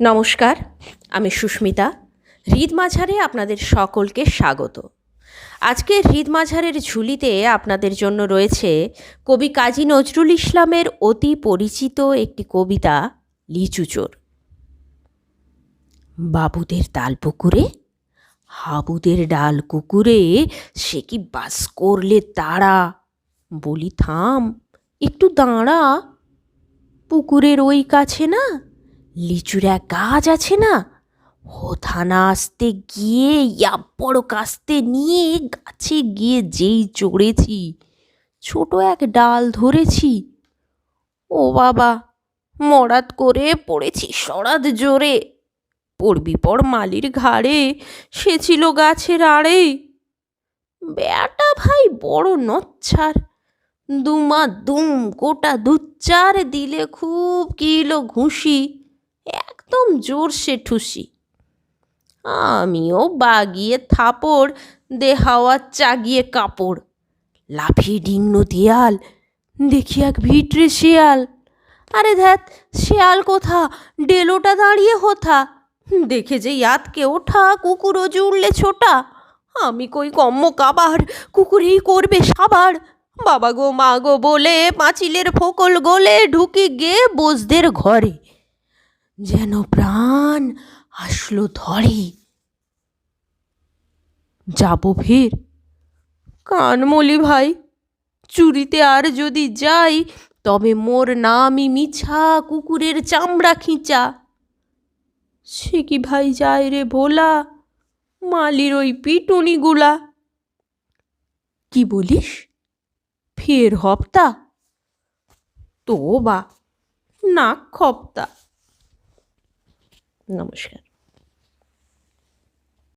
নমস্কার, আমি সুস্মিতা। হৃদ মাঝারে আপনাদের সকলকে স্বাগত। আজকে হৃদ মাঝারের ঝুলিতে আপনাদের জন্য রয়েছে কবি কাজী নজরুল ইসলামের অতি পরিচিত একটি কবিতা লিচুচোর বাবুদের তাল পুকুরে, হাবুদের ডাল কুকুরে, সে কি বাস করলে তারা? বলি, থাম, একটু দাঁড়া। পুকুরের ওই কাছে না লিচুর এক গাছ আছে না? হোথানা আসতে গিয়ে বড় কাস্তে নিয়ে গাছে গিয়ে যেই চড়েছি, ছোট এক ডাল ধরেছি। ও বাবা, মরাত করে পড়েছি সরাদ জোরে। পড়বি পর মালির ঘাড়ে, সে ছিল গাছের আড়ে। বেটা ভাই বড় নচ্ছার, দুমা দুম গোটা দুচ্চার দিলে খুব কিলো ঘুষি। একদম জোরসে ঠুসি। আমিও বাগিয়ে থাপড় দে হাওয়া চাগিয়ে কাপড়। লাফিয়ে ডিঙ্গো দেয়াল, দেখি এক ভিটরে শেয়াল। আরে ধ্যাত, শেয়াল কোথা? ডেলোটা দাঁড়িয়ে হোথা? দেখে যে ইয়াতকে ওঠা, কুকুরও জুড়লে ছোটা। আমি কই কম্ম কাবার, কুকুরেই করবে সাবার। বাবা গো, মা গো বলে, পাঁচিলের ফোকল গোলে ঢুকি গে বোসদের ঘরে। যেন প্রাণ আসলো ধরে। যাব ফের। কানমলি ভাই, চুরিতে আর যদি যাই, তবে মোর নামই মিছা কুকুরের চামড়া খিঁচা। সে কি ভাই যায় রে ভোলা, মালির ওই পিটুনিগুলা? কি বলিস? ফের হপ্তা? তো বা, নাক খপ্তা। নমস্কার।